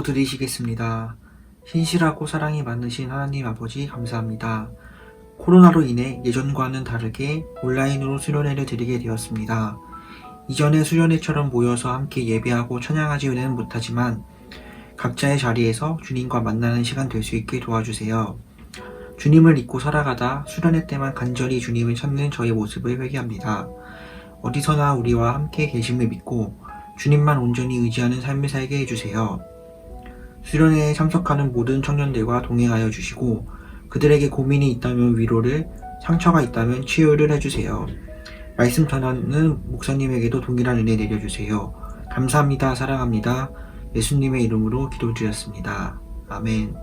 기도 드리시겠습니다. 신실하고 사랑이 많으신 하나님 아버지 감사합니다. 코로나로 인해 예전과는 다르게 온라인으로 수련회를 드리게 되었습니다. 이전의 수련회처럼 모여서 함께 예배하고 찬양하지는 못하지만 각자의 자리에서 주님과 만나는 시간 될 수 있게 도와주세요. 주님을 잊고 살아가다 수련회 때만 간절히 주님을 찾는 저의 모습을 회개합니다. 어디서나 우리와 함께 계심을 믿고 주님만 온전히 의지하는 삶을 살게 해주세요. 수련회에 참석하는 모든 청년들과 동행하여 주시고 그들에게 고민이 있다면 위로를, 상처가 있다면 치유를 해주세요. 말씀 전하는 목사님에게도 동일한 은혜 내려주세요. 감사합니다. 사랑합니다. 예수님의 이름으로 기도드렸습니다. 아멘.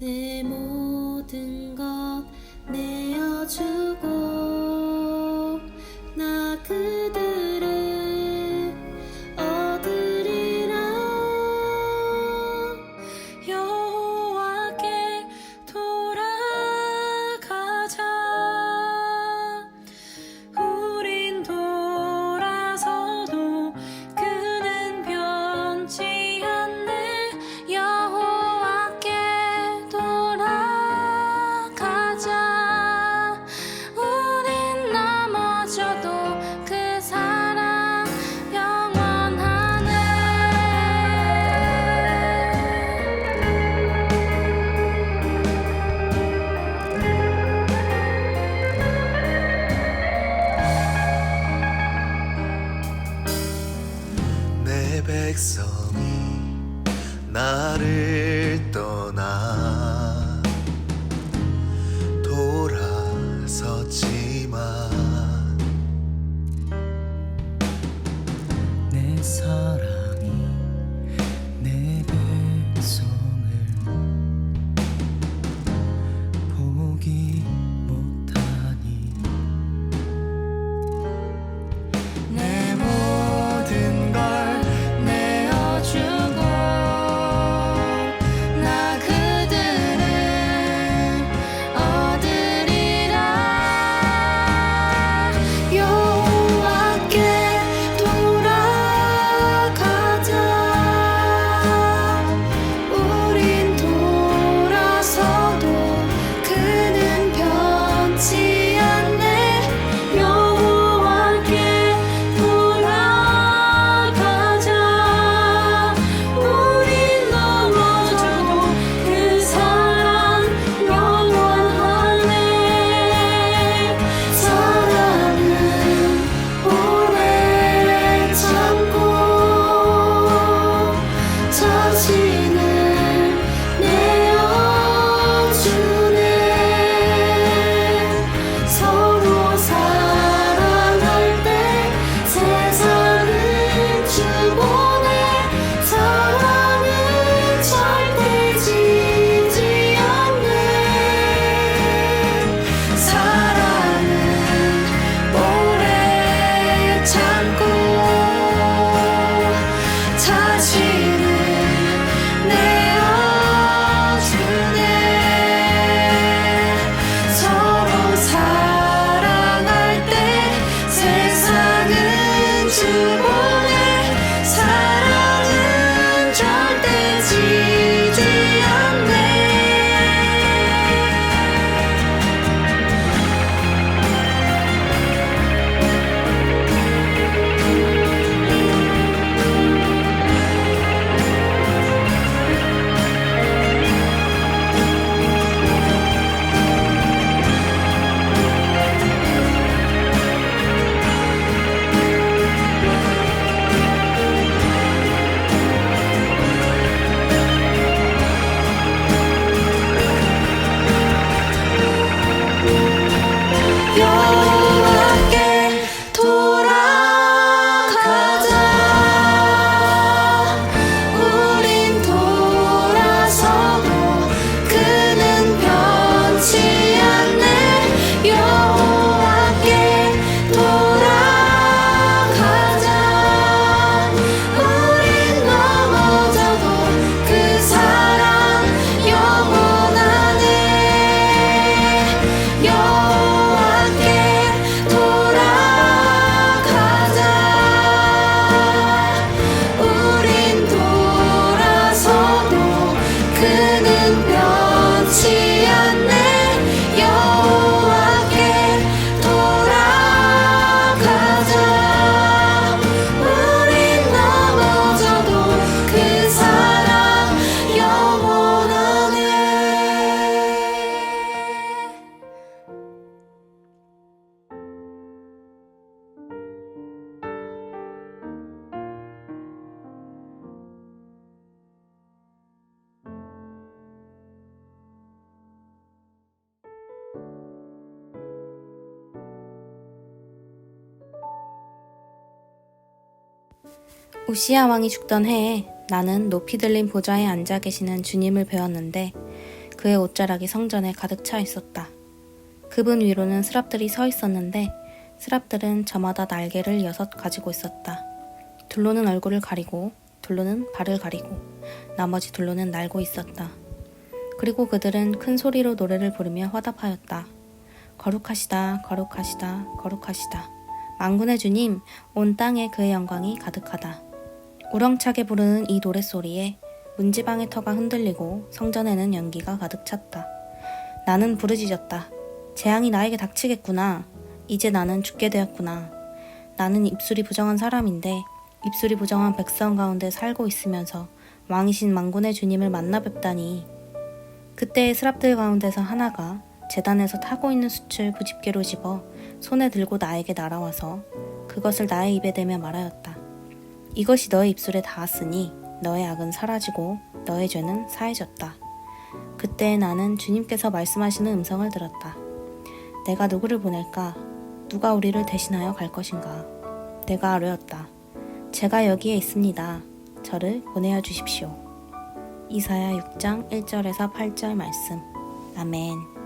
내 모든 것 우시아 왕이 죽던 해에 나는 높이 들린 보좌에 앉아 계시는 주님을 배웠는데 그의 옷자락이 성전에 가득 차 있었다. 그분 위로는 스랍들이 서 있었는데 스랍들은 저마다 날개를 여섯 가지고 있었다. 둘로는 얼굴을 가리고 둘로는 발을 가리고 나머지 둘로는 날고 있었다. 그리고 그들은 큰 소리로 노래를 부르며 화답하였다. 거룩하시다, 거룩하시다, 거룩하시다. 만군의 주님, 온 땅에 그의 영광이 가득하다. 우렁차게 부르는 이 노랫소리에 문지방의 터가 흔들리고 성전에는 연기가 가득 찼다. 나는 부르짖었다. 재앙이 나에게 닥치겠구나. 이제 나는 죽게 되었구나. 나는 입술이 부정한 사람인데 입술이 부정한 백성 가운데 살고 있으면서 왕이신 만군의 주님을 만나 뵙다니. 그때의 스랍들 가운데서 하나가 재단에서 타고 있는 숯을 부집게로 집어 손에 들고 나에게 날아와서 그것을 나의 입에 대며 말하였다. 이것이 너의 입술에 닿았으니 너의 악은 사라지고 너의 죄는 사해졌다. 그때 나는 주님께서 말씀하시는 음성을 들었다. 내가 누구를 보낼까? 누가 우리를 대신하여 갈 것인가? 내가 아뢰었다. 제가 여기에 있습니다. 저를 보내어 주십시오. 이사야 6장 1절에서 8절 말씀. 아멘.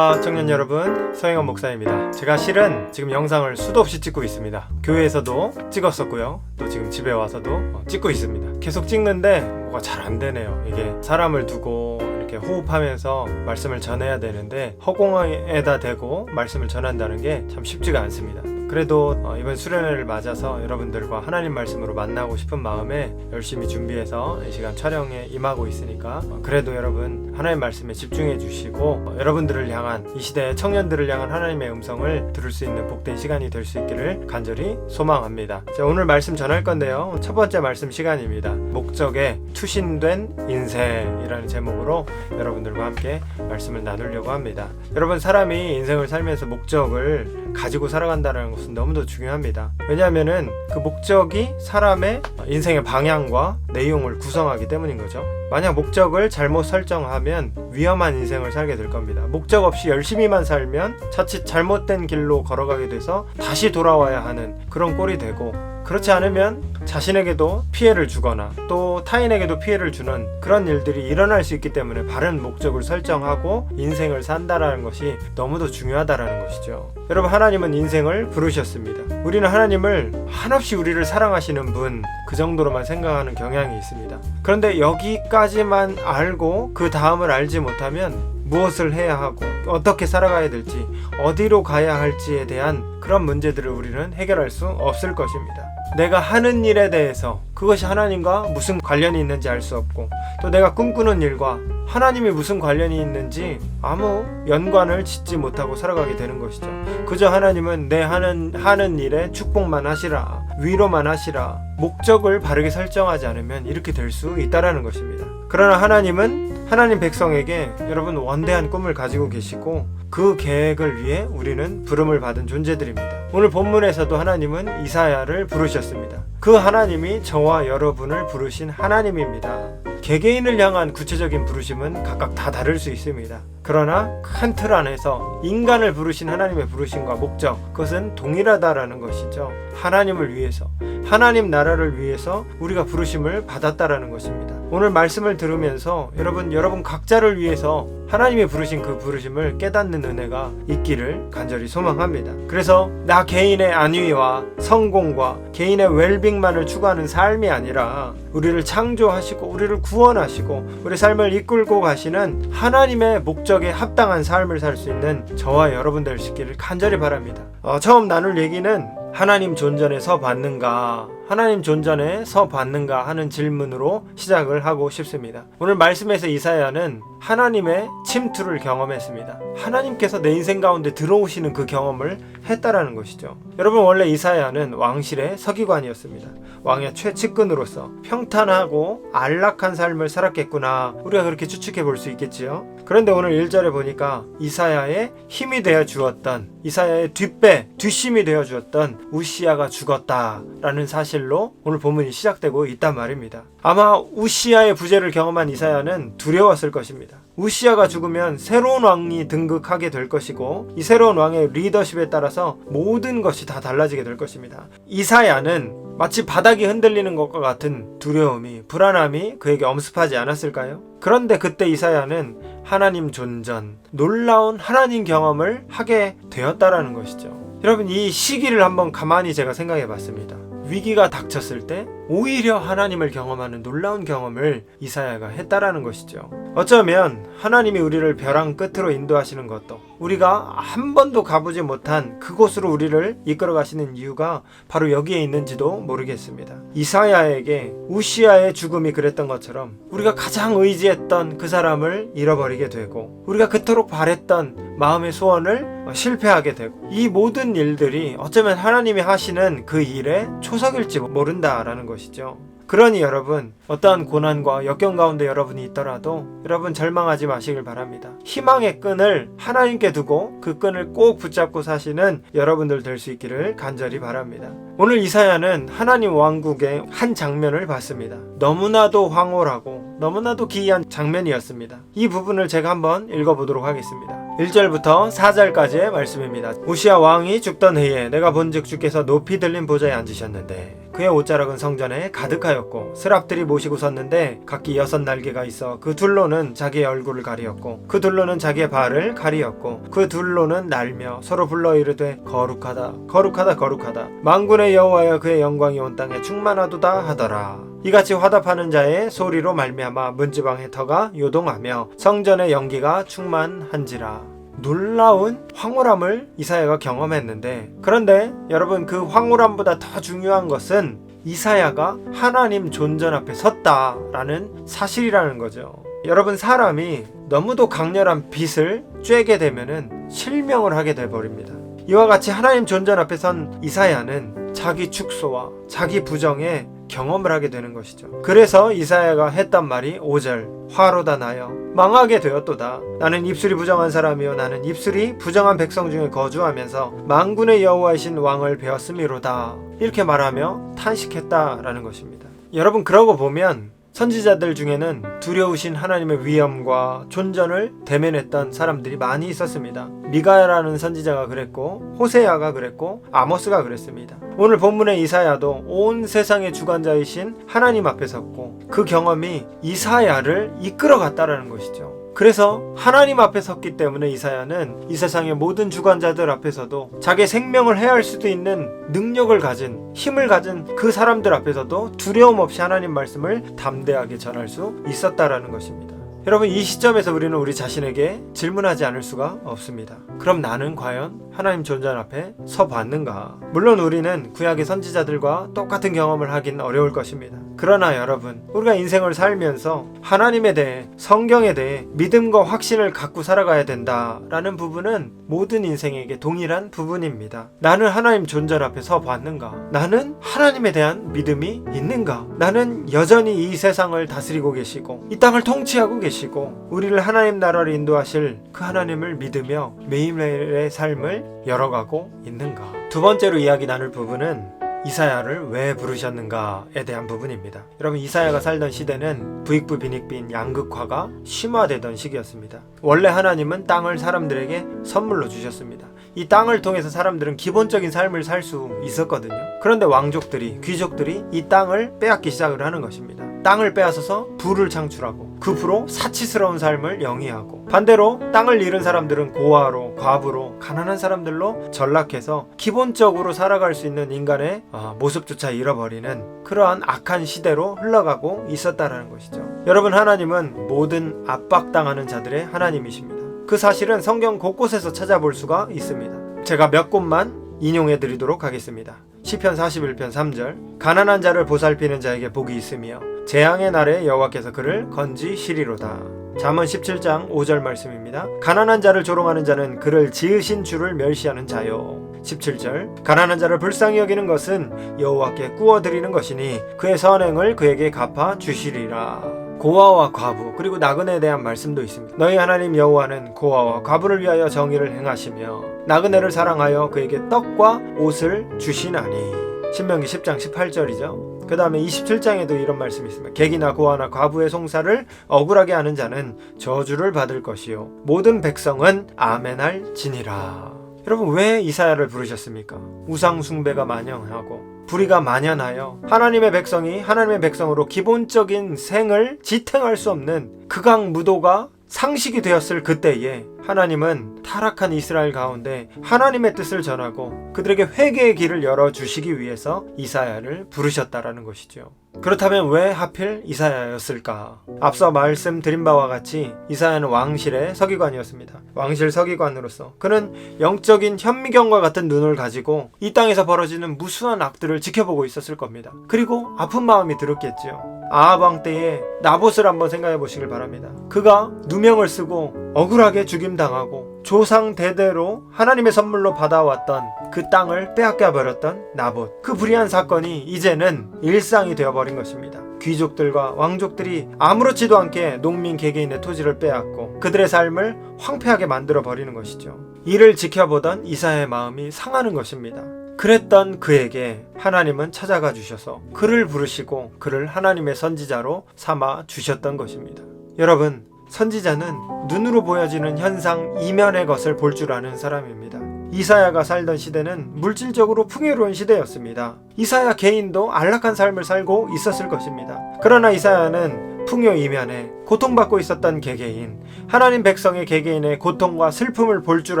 아, 청년 여러분, 서영원 목사입니다. 제가 실은 지금 영상을 수도 없이 찍고 있습니다. 교회에서도 찍었었고요. 또 지금 집에 와서도 어, 찍고 있습니다. 계속 찍는데 뭐가 잘 안 되네요. 이게 사람을 두고 이렇게 호흡하면서 말씀을 전해야 되는데 허공에다 대고 말씀을 전한다는 게 참 쉽지가 않습니다. 그래도 어, 이번 수련회를 맞아서 여러분들과 하나님 말씀으로 만나고 싶은 마음에 열심히 준비해서 이 시간 촬영에 임하고 있으니까 어, 그래도 여러분 하나님 말씀에 집중해 주시고 어, 여러분들을 향한 이 시대의 청년들을 향한 하나님의 음성을 들을 수 있는 복된 시간이 될 수 있기를 간절히 소망합니다. 자, 오늘 말씀 전할 건데요. 첫 번째 말씀 시간입니다. 목적에 투신된 인생이라는 제목으로 여러분들과 함께 말씀을 나누려고 합니다. 여러분 사람이 인생을 살면서 목적을 가지고 살아간다는 것은 너무도 중요합니다. 왜냐하면은 그 목적이 사람의 인생의 방향과 내용을 구성하기 때문인 거죠. 만약 목적을 잘못 설정하면 위험한 인생을 살게 될 겁니다. 목적 없이 열심히만 살면 자칫 잘못된 길로 걸어가게 돼서 다시 돌아와야 하는 그런 꼴이 되고 그렇지 않으면 자신에게도 피해를 주거나 또 타인에게도 피해를 주는 그런 일들이 일어날 수 있기 때문에 바른 목적을 설정하고 인생을 산다라는 것이 너무도 중요하다라는 것이죠. 여러분 하나님은 인생을 부르셨습니다. 우리는 하나님을 한없이 우리를 사랑하시는 분 그 정도로만 생각하는 경향이 있습니다. 그런데 여기까지만 알고 그 다음을 알지 못하면 무엇을 해야 하고 어떻게 살아가야 될지 어디로 가야 할지에 대한 그런 문제들을 우리는 해결할 수 없을 것입니다. 내가 하는 일에 대해서 그것이 하나님과 무슨 관련이 있는지 알 수 없고 또 내가 꿈꾸는 일과 하나님이 무슨 관련이 있는지 아무 연관을 짓지 못하고 살아가게 되는 것이죠. 그저 하나님은 내 하는 하는 일에 축복만 하시라 위로만 하시라 목적을 바르게 설정하지 않으면 이렇게 될 수 있다라는 것입니다. 그러나 하나님은 하나님 백성에게 여러분 원대한 꿈을 가지고 계시고 그 계획을 위해 우리는 부름을 받은 존재들입니다. 오늘 본문에서도 하나님은 이사야를 부르셨습니다. 그 하나님이 저와 여러분을 부르신 하나님입니다. 개개인을 향한 구체적인 부르심은 각각 다 다를 수 있습니다. 그러나 큰틀 안에서 인간을 부르신 하나님의 부르심과 목적 그것은 동일하다라는 것이죠. 하나님을 위해서 하나님 나라를 위해서 우리가 부르심을 받았다라는 것입니다. 오늘 말씀을 들으면서 여러분 여러분 각자를 위해서 하나님이 부르신 그 부르심을 깨닫는 은혜가 있기를 간절히 소망합니다. 그래서 나 개인의 안위와 성공과 개인의 웰빙만을 추구하는 삶이 아니라 우리를 창조하시고 우리를 구원하시고 우리 삶을 이끌고 가시는 하나님의 목적에 합당한 삶을 살 수 있는 저와 여러분 될수 있기를 간절히 바랍니다. 어, 처음 나눌 얘기는 하나님 존전에 서 받는가 하나님 존전에 서 받는가 하는 질문으로 시작을 하고 싶습니다. 오늘 말씀에서 이사야는 하나님의 침투를 경험했습니다. 하나님께서 내 인생 가운데 들어오시는 그 경험을 했다라는 것이죠. 여러분 원래 이사야는 왕실의 서기관이었습니다. 왕의 최측근으로서 평탄하고 안락한 삶을 살았겠구나. 우리가 그렇게 추측해 볼 수 있겠지요. 그런데 오늘 1절에 보니까 이사야의 힘이 되어 주었던 이사야의 뒷배, 뒷심이 되어 주었던 우시야가 죽었다라는 사실로 오늘 본문이 시작되고 있단 말입니다. 아마 우시야의 부재를 경험한 이사야는 두려웠을 것입니다. 우시야가 죽으면 새로운 왕이 등극하게 될 것이고 이 새로운 왕의 리더십에 따라서 모든 것이 다 달라지게 될 것입니다. 이사야는 마치 바닥이 흔들리는 것과 같은 두려움이 불안함이 그에게 엄습하지 않았을까요? 그런데 그때 이사야는 하나님 존전, 놀라운 하나님 경험을 하게 되었다라는 것이죠. 여러분 이 시기를 한번 가만히 제가 생각해 봤습니다. 위기가 닥쳤을 때 오히려 하나님을 경험하는 놀라운 경험을 이사야가 했다라는 것이죠. 어쩌면 하나님이 우리를 벼랑 끝으로 인도하시는 것도 우리가 한 번도 가보지 못한 그곳으로 우리를 이끌어 가시는 이유가 바로 여기에 있는지도 모르겠습니다. 이사야에게 우시아의 죽음이 그랬던 것처럼 우리가 가장 의지했던 그 사람을 잃어버리게 되고 우리가 그토록 바랬던 마음의 소원을 실패하게 되고 이 모든 일들이 어쩌면 하나님이 하시는 그 일의 초석일지 모른다라는 것이죠. 그러니 여러분 어떠한 고난과 역경 가운데 여러분이 있더라도 여러분 절망하지 마시길 바랍니다. 희망의 끈을 하나님께 두고 그 끈을 꼭 붙잡고 사시는 여러분들 될 수 있기를 간절히 바랍니다. 오늘 이사야는 하나님 왕국의 한 장면을 봤습니다. 너무나도 황홀하고 너무나도 기이한 장면이었습니다. 이 부분을 제가 한번 읽어보도록 하겠습니다. 1절부터 4절까지의 말씀입니다. 우시아 왕이 죽던 해에 내가 본즉 주께서 높이 들린 보좌에 앉으셨는데 그의 옷자락은 성전에 가득하였고 스랍들이 모시고 섰는데 각기 여섯 날개가 있어 그 둘로는 자기의 얼굴을 가리었고 그 둘로는 자기의 발을 가리었고 그 둘로는 날며 서로 불러 이르되 거룩하다 거룩하다 거룩하다. 만군의 여호와여 그의 영광이 온 땅에 충만하도다 하더라. 이같이 화답하는 자의 소리로 말미암아 문지방의 터가 요동하며 성전의 연기가 충만한지라 놀라운 황홀함을 이사야가 경험했는데 그런데 여러분 그 황홀함보다 더 중요한 것은 이사야가 하나님 존전 앞에 섰다라는 사실이라는 거죠. 여러분 사람이 너무도 강렬한 빛을 쬐게 되면은 실명을 하게 돼 버립니다. 이와 같이 하나님 존전 앞에 선 이사야는 자기 축소와 자기 부정에 경험을 하게 되는 것이죠. 그래서 이사야가 했단 말이 5절 화로다 나여 망하게 되었도다. 나는 입술이 부정한 사람이요 나는 입술이 부정한 백성 중에 거주하면서 만군의 여호와이신 왕을 배웠음이로다. 이렇게 말하며 탄식했다라는 것입니다. 여러분 그러고 보면 선지자들 중에는 두려우신 하나님의 위엄과 존전을 대면했던 사람들이 많이 있었습니다. 미가야라는 선지자가 그랬고 호세야가 그랬고 아모스가 그랬습니다. 오늘 본문의 이사야도 온 세상의 주관자이신 하나님 앞에 섰고 그 경험이 이사야를 이끌어 갔다라는 것이죠. 그래서 하나님 앞에 섰기 때문에 이사야는 이 세상의 모든 주관자들 앞에서도 자기 생명을 해할 수도 있는 능력을 가진 힘을 가진 그 사람들 앞에서도 두려움 없이 하나님 말씀을 담대하게 전할 수 있었다라는 것입니다. 여러분 이 시점에서 우리는 우리 자신에게 질문하지 않을 수가 없습니다. 그럼 나는 과연 하나님 존전 앞에 서 봤는가? 물론 우리는 구약의 선지자들과 똑같은 경험을 하긴 어려울 것입니다. 그러나 여러분, 우리가 인생을 살면서 하나님에 대해 성경에 대해 믿음과 확신을 갖고 살아가야 된다라는 부분은 모든 인생에게 동일한 부분입니다. 나는 하나님 존전 앞에 서 봤는가? 나는 하나님에 대한 믿음이 있는가? 나는 여전히 이 세상을 다스리고 계시고 이 땅을 통치하고 계시고 우리를 하나님 나라로 인도하실 그 하나님을 믿으며 매일매일의 삶을 열어가고 있는가? 두 번째로 이야기 나눌 부분은 이사야를 왜 부르셨는가에 대한 부분입니다. 여러분 이사야가 살던 시대는 부익부 빈익빈 양극화가 심화되던 시기였습니다. 원래 하나님은 땅을 사람들에게 선물로 주셨습니다. 이 땅을 통해서 사람들은 기본적인 삶을 살 수 있었거든요. 그런데 왕족들이 귀족들이 이 땅을 빼앗기 시작을 하는 것입니다. 땅을 빼앗아서 부를 창출하고 그 부로 사치스러운 삶을 영위하고 반대로 땅을 잃은 사람들은 고아로 과부로 가난한 사람들로 전락해서 기본적으로 살아갈 수 있는 인간의 아, 모습조차 잃어버리는 그러한 악한 시대로 흘러가고 있었다라는 것이죠. 여러분 하나님은 모든 압박당하는 자들의 하나님이십니다. 그 사실은 성경 곳곳에서 찾아볼 수가 있습니다. 제가 몇 곳만 인용해 드리도록 하겠습니다. 시편 41편 3절 가난한 자를 보살피는 자에게 복이 있으며 재앙의 날에 여호와께서 그를 건지시리로다. 잠언 17장 5절 말씀입니다. 가난한 자를 조롱하는 자는 그를 지으신 주를 멸시하는 자요. 17절 가난한 자를 불쌍히 여기는 것은 여호와께 구워 드리는 것이니 그의 선행을 그에게 갚아 주시리라. 고아와 과부 그리고 나그네에 대한 말씀도 있습니다. 너희 하나님 여호와는 고아와 과부를 위하여 정의를 행하시며 나그네를 사랑하여 그에게 떡과 옷을 주시나니. 신명기 10장 18절이죠. 그 다음에 27장에도 이런 말씀이 있습니다. 객이나 고아나 과부의 송사를 억울하게 하는 자는 저주를 받을 것이요 모든 백성은 아멘할 지니라. 여러분 왜 이사야를 부르셨습니까? 우상 숭배가 만연하고 불의가 만연하여 하나님의 백성이 하나님의 백성으로 기본적인 생을 지탱할 수 없는 극악무도가 상식이 되었을 그때에 하나님은 타락한 이스라엘 가운데 하나님의 뜻을 전하고 그들에게 회개의 길을 열어 주시기 위해서 이사야를 부르셨다라는 것이죠. 그렇다면 왜 하필 이사야였을까? 앞서 말씀드린 바와 같이 이사야는 왕실의 서기관이었습니다. 왕실 서기관으로서 그는 영적인 현미경과 같은 눈을 가지고 이 땅에서 벌어지는 무수한 악들을 지켜보고 있었을 겁니다. 그리고 아픈 마음이 들었겠지요. 아합 왕 때에 나봇을 한번 생각해 보시길 바랍니다. 그가 누명을 쓰고 억울하게 죽임당하고 조상 대대로 하나님의 선물로 받아왔던 그 땅을 빼앗겨 버렸던 나봇. 그 불의한 사건이 이제는 일상이 되어버린 것입니다. 귀족들과 왕족들이 아무렇지도 않게 농민 개개인의 토지를 빼앗고 그들의 삶을 황폐하게 만들어 버리는 것이죠. 이를 지켜보던 이사의 마음이 상하는 것입니다. 그랬던 그에게 하나님은 찾아가 주셔서 그를 부르시고 그를 하나님의 선지자로 삼아 주셨던 것입니다. 여러분, 선지자는 눈으로 보여지는 현상 이면의 것을 볼 줄 아는 사람입니다. 이사야가 살던 시대는 물질적으로 풍요로운 시대였습니다. 이사야 개인도 안락한 삶을 살고 있었을 것입니다. 그러나 이사야는 풍요 이면에 고통받고 있었던 개개인, 하나님 백성의 개개인의 고통과 슬픔을 볼 줄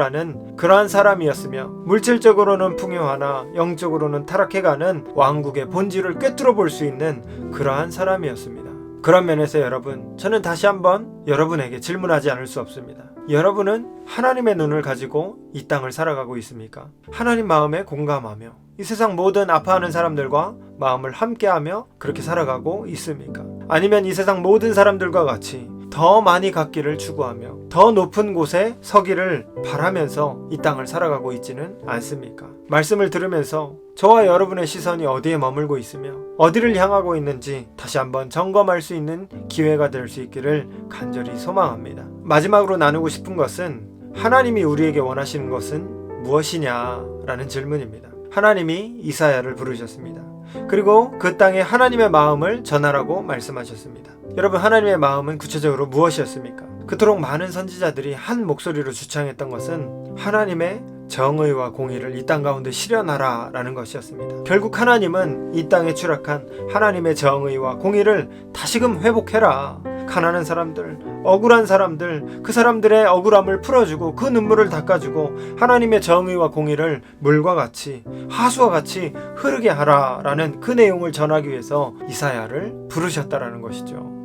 아는 그러한 사람이었으며 물질적으로는 풍요하나 영적으로는 타락해가는 왕국의 본질을 꿰뚫어 볼 수 있는 그러한 사람이었습니다. 그런 면에서 여러분, 저는 다시 한번 여러분에게 질문하지 않을 수 없습니다. 여러분은 하나님의 눈을 가지고 이 땅을 살아가고 있습니까? 하나님 마음에 공감하며 이 세상 모든 아파하는 사람들과 마음을 함께하며 그렇게 살아가고 있습니까? 아니면 이 세상 모든 사람들과 같이 더 많이 갖기를 추구하며 더 높은 곳에 서기를 바라면서 이 땅을 살아가고 있지는 않습니까? 말씀을 들으면서 저와 여러분의 시선이 어디에 머물고 있으며 어디를 향하고 있는지 다시 한번 점검할 수 있는 기회가 될 수 있기를 간절히 소망합니다. 마지막으로 나누고 싶은 것은 하나님이 우리에게 원하시는 것은 무엇이냐라는 질문입니다. 하나님이 이사야를 부르셨습니다. 그리고 그 땅에 하나님의 마음을 전하라고 말씀하셨습니다. 여러분 하나님의 마음은 구체적으로 무엇이었습니까? 그토록 많은 선지자들이 한 목소리로 주창했던 것은 하나님의 정의와 공의를 이 땅 가운데 실현하라 라는 것이었습니다. 결국 하나님은 이 땅에 추락한 하나님의 정의와 공의를 다시금 회복해라. 가난한 사람들, 억울한 사람들, 그 사람들의 억울함을 풀어주고 그 눈물을 닦아주고 하나님의 정의와 공의를 물과 같이 하수와 같이 흐르게 하라라는 그 내용을 전하기 위해서 이사야를 부르셨다라는 것이죠.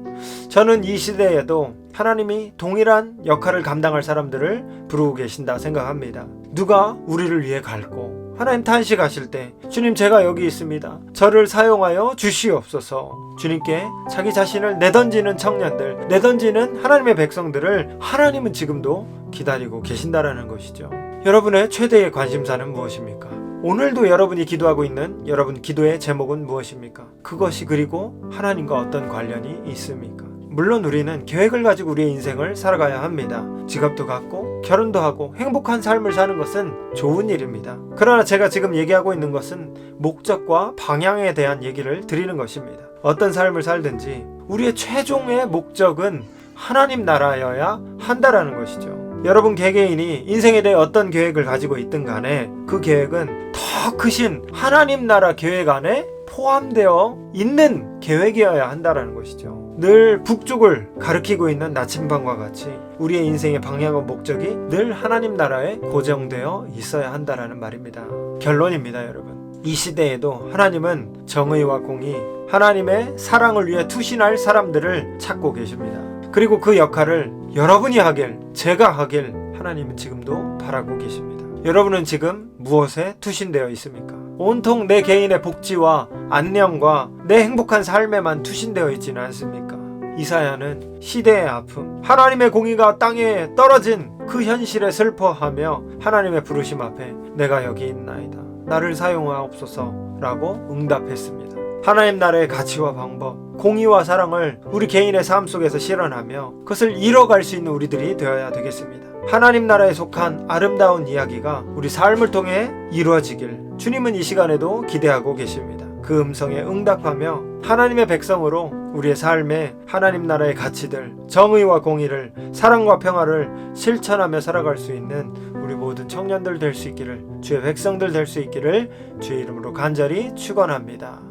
저는 이 시대에도 하나님이 동일한 역할을 감당할 사람들을 부르고 계신다 생각합니다. 누가 우리를 위해 갈고 하나님 탄식하실 때 주님 제가 여기 있습니다. 저를 사용하여 주시옵소서. 주님께 자기 자신을 내던지는 청년들, 내던지는 하나님의 백성들을 하나님은 지금도 기다리고 계신다라는 것이죠. 여러분의 최대의 관심사는 무엇입니까? 오늘도 여러분이 기도하고 있는 여러분 기도의 제목은 무엇입니까? 그것이 그리고 하나님과 어떤 관련이 있습니까? 물론 우리는 계획을 가지고 우리의 인생을 살아가야 합니다. 지갑도 갖고 결혼도 하고 행복한 삶을 사는 것은 좋은 일입니다. 그러나 제가 지금 얘기하고 있는 것은 목적과 방향에 대한 얘기를 드리는 것입니다. 어떤 삶을 살든지 우리의 최종의 목적은 하나님 나라여야 한다라는 것이죠. 여러분 개개인이 인생에 대해 어떤 계획을 가지고 있든 간에 그 계획은 더 크신 하나님 나라 계획 안에 포함되어 있는 계획이어야 한다라는 것이죠. 늘 북쪽을 가리키고 있는 나침반과 같이 우리의 인생의 방향과 목적이 늘 하나님 나라에 고정되어 있어야 한다라는 말입니다. 결론입니다, 여러분. 이 시대에도 하나님은 정의와 공의, 하나님의 사랑을 위해 투신할 사람들을 찾고 계십니다. 그리고 그 역할을 여러분이 하길, 제가 하길 하나님은 지금도 바라고 계십니다. 여러분은 지금 무엇에 투신되어 있습니까? 온통 내 개인의 복지와 안녕과 내 행복한 삶에만 투신되어 있지는 않습니까? 이사야는 시대의 아픔, 하나님의 공의가 땅에 떨어진 그 현실에 슬퍼하며 하나님의 부르심 앞에 내가 여기 있나이다. 나를 사용하옵소서 라고 응답했습니다. 하나님 나라의 가치와 방법, 공의와 사랑을 우리 개인의 삶 속에서 실현하며 그것을 이뤄갈 수 있는 우리들이 되어야 되겠습니다. 하나님 나라에 속한 아름다운 이야기가 우리 삶을 통해 이루어지길 주님은 이 시간에도 기대하고 계십니다. 그 음성에 응답하며 하나님의 백성으로 우리의 삶에 하나님 나라의 가치들, 정의와 공의를, 사랑과 평화를 실천하며 살아갈 수 있는 우리 모든 청년들 될 수 있기를, 주의 백성들 될 수 있기를 주의 이름으로 간절히 축원합니다.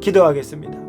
기도하겠습니다.